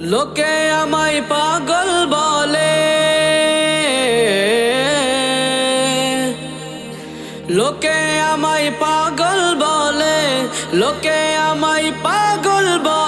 লোকে আমায় পাগল বলে। লোকে আমায় পাগল বলে লোকে আমায় পাগল বলে।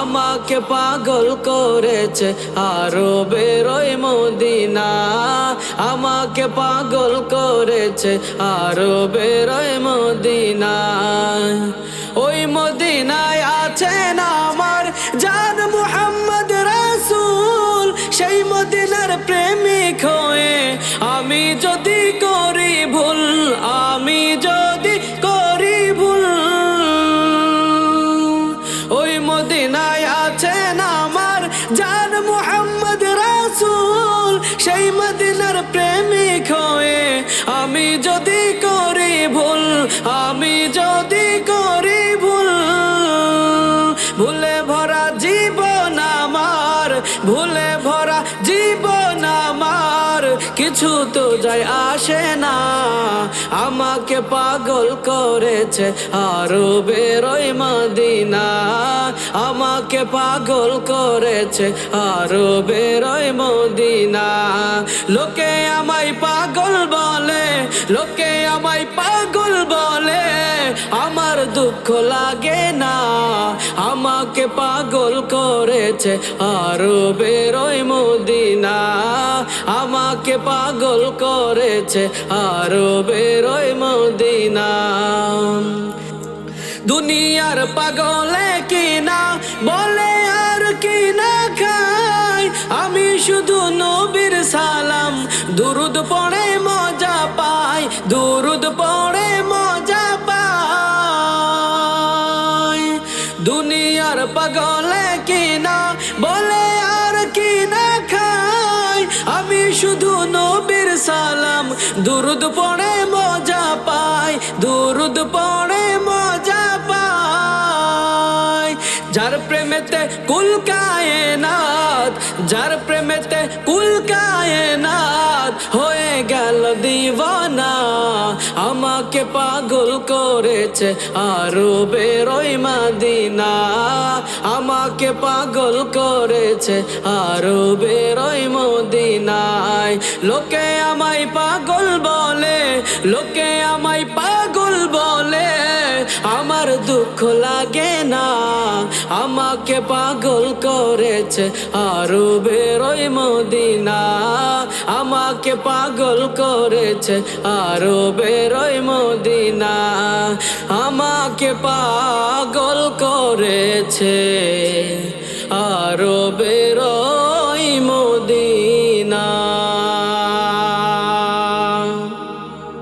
আমাকে পাগল করেছে আরও বেরোই মদিনা। আমাকে পাগল করেছে আরও বেরোয় মদিনা। ওই মদিনায় আছেন আমার জান মুহাম্মদ রাসূল। সেই মদিনার প্রেমিক হয়ে আমি যদি আমি যদি করি ভুল, ভুলে ভরা জীবন আমার, ভুলে ভরা জীবন আমার, কিছু তো যায় আসে না। আমাকে পাগল করেছে আরও বেরোই মদিনা। আমাকে পাগল করেছে আরও বেরোই মদিনা। লোকে আমায় পাগল বলে, লোকে লাগে না। আমাকে পাগল করেছে আরও বেরোই মদিনা। আমাকে পাগল করেছে আরও বেরোই মদিনা। দুনিয়ার পাগলে কিনা বলে আর কিনা খাই আমি শুধু নবীর সালাম। দুরুদ পড়ে মজা পাই দুরুদ পড়ে দুরুদ পড়ে, মজা পায় দুরুদ পড়ে, মজা পায় যার প্রেমেতে কুল কায়নাত, যার প্রেমেতে কুল কায়নাত, হয়ে গেল দিওয়ানা। আমাকে পাগল করেছে আরও বেরোই মাদিনা। আমাকে পাগল করেছে আরও বেরোই মদিনায়। লোকে আমায় পাগল লোকে আমায় পাগল বলে, আমার দুঃখ লাগে না। আমাকে পাগল করেছে আরও বেরোই মদিনা। আমাকে পাগল করেছে আরও বেরোয় মদিনা। আমাকে পাগল করেছে আরও বেরোয়